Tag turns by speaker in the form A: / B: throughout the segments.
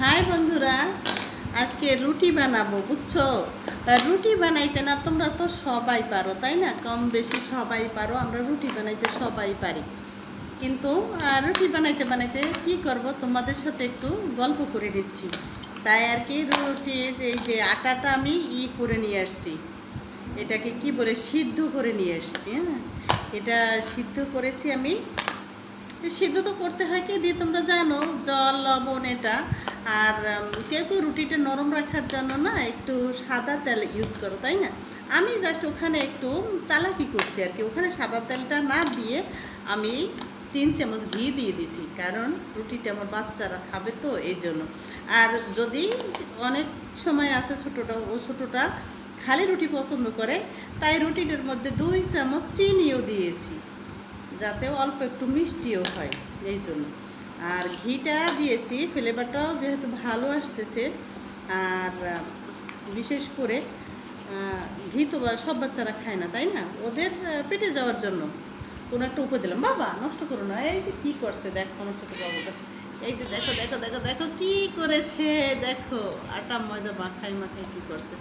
A: High বন্ধুরা, আজকে রুটি বানাবো, বুঝছ? রুটি বানাইতে না তোমরা তো সবাই পারো, তাই না? কম বেশি সবাই পারো, আমরা রুটি বানাইতে সবাই পারি। কিন্তু রুটি বানাইতে বানাইতে কি করব তোমাদের সাথে একটু গল্প করে দিচ্ছি। তাই আর কি রুটির এই যে আটাটা আমি ই করে নিয়ে আসছি। এটাকে কি বলে? সিদ্ধ করে নিয়ে আসছি হ্যাঁ? এটা সিদ্ধ করেছি আমি। সিদ্ধ তো করতে হয় কি? দিয়ে তোমরা জানো, জল, লবণ, এটা আর কেউ কেউ রুটিটা নরম রাখার জন্য না একটু সাদা তেল ইউজ করো, তাই না? আমি জাস্ট ওখানে একটু চালাকি করছি আর কি। ওখানে সাদা তেলটা না দিয়ে আমি তিন চামচ ঘি দিয়ে দিছি, কারণ রুটিটা আমার বাচ্চারা খাবে তো এই জন্য। আর যদি অনেক সময় আছে ছোটোটা, ও ছোটোটা খালি রুটি পছন্দ করে, তাই রুটিটার মধ্যে দুই চামচ চিনিও দিয়েছি, যাতে অল্প একটু মিষ্টিও হয়, এই জন্য। আর ঘিটা দিয়েছি, ফ্লেভারটাও যেহেতু ভালো আসতেছে, আর বিশেষ করে ঘি তো সব বাচ্চারা খায় না, তাই না? ওদের পেটে যাওয়ার জন্য। কোনো একটা উপর দিলাম, বাবা, নষ্ট করো না, এই যে কী করছে, দেখো আমার ছোটো বাবুটা এই যে দেখো দেখো দেখো দেখো কি করেছে, দেখো, আটা, ময়দা, মাখাই মাখাই কি করছে।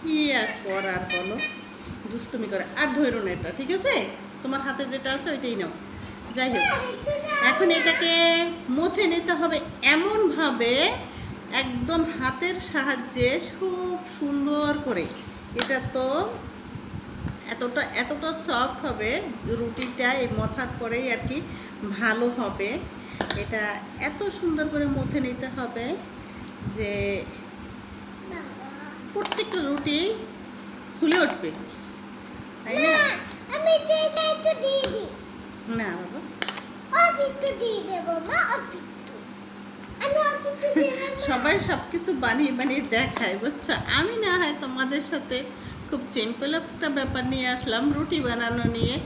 A: কি আর করার বলো? দুষ্টুমি করে, আর ধরো না এটা, ঠিক আছে? তোমার হাতে যেটা আছে ওইটাই নাও। যাই হোক, এখন এটাকে মথে নিতে হবে এমনভাবে একদম হাতের সাহায্যে খুব সুন্দর করে। এটা তো এতটা এতটা সফট হবে, রুটিটা এই মথার পরেই আর কি ভালো হবে। এটা এত সুন্দর করে মথে নিতে হবে যে প্রত্যেকটা রুটি ফুলে উঠবে। তাই না?
B: আমি দিয়ে দিই।
A: না বাবা।
B: দিয়ে দেবো মা
A: সবাই সব কিছু বানিয়ে বানিয়ে দেখায় বুঝছ? আমি না হয় তোমাদের সাথে খুব সিম্পল একটা ব্যাপার নিয়ে আসলাম রুটি বানানো নিয়ে।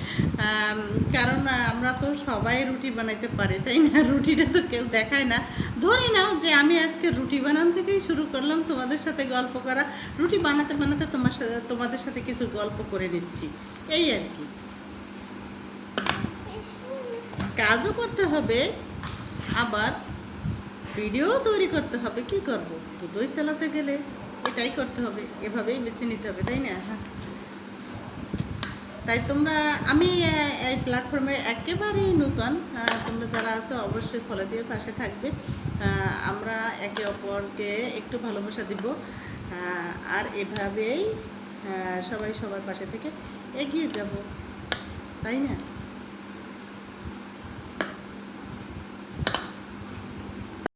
A: কারণ আমরা তো সবাই রুটি বানাইতে পারি তাই না? রুটিটা তো কেউ দেখায় না। ধরে নাও যে আমি আজকে রুটি বানান থেকেই শুরু করলাম তোমাদের সাথে গল্প করা। রুটি বানাতে বানাতে তোমার সাথে তোমাদের সাথে কিছু গল্প করে নিচ্ছি। এই আর কি। কাজও করতে হবে, আবার ভিডিও তৈরি করতে হবে, কি করব? দুটোই চালাতে গেলে এটাই করতে হবে, এভাবেই বেছে নিতে হবে, তাই না? হ্যাঁ। তাই তোমরা, আমি এই প্ল্যাটফর্মে একেবারেই নূতন তোমরা যারা আছো অবশ্যই ফলো দিয়ে পাশে থাকবে। আমরা একে অপরকে একটু ভালোবাসা দিব আর এভাবেই সবাই সবার পাশে থেকে এগিয়ে যাব, তাই না?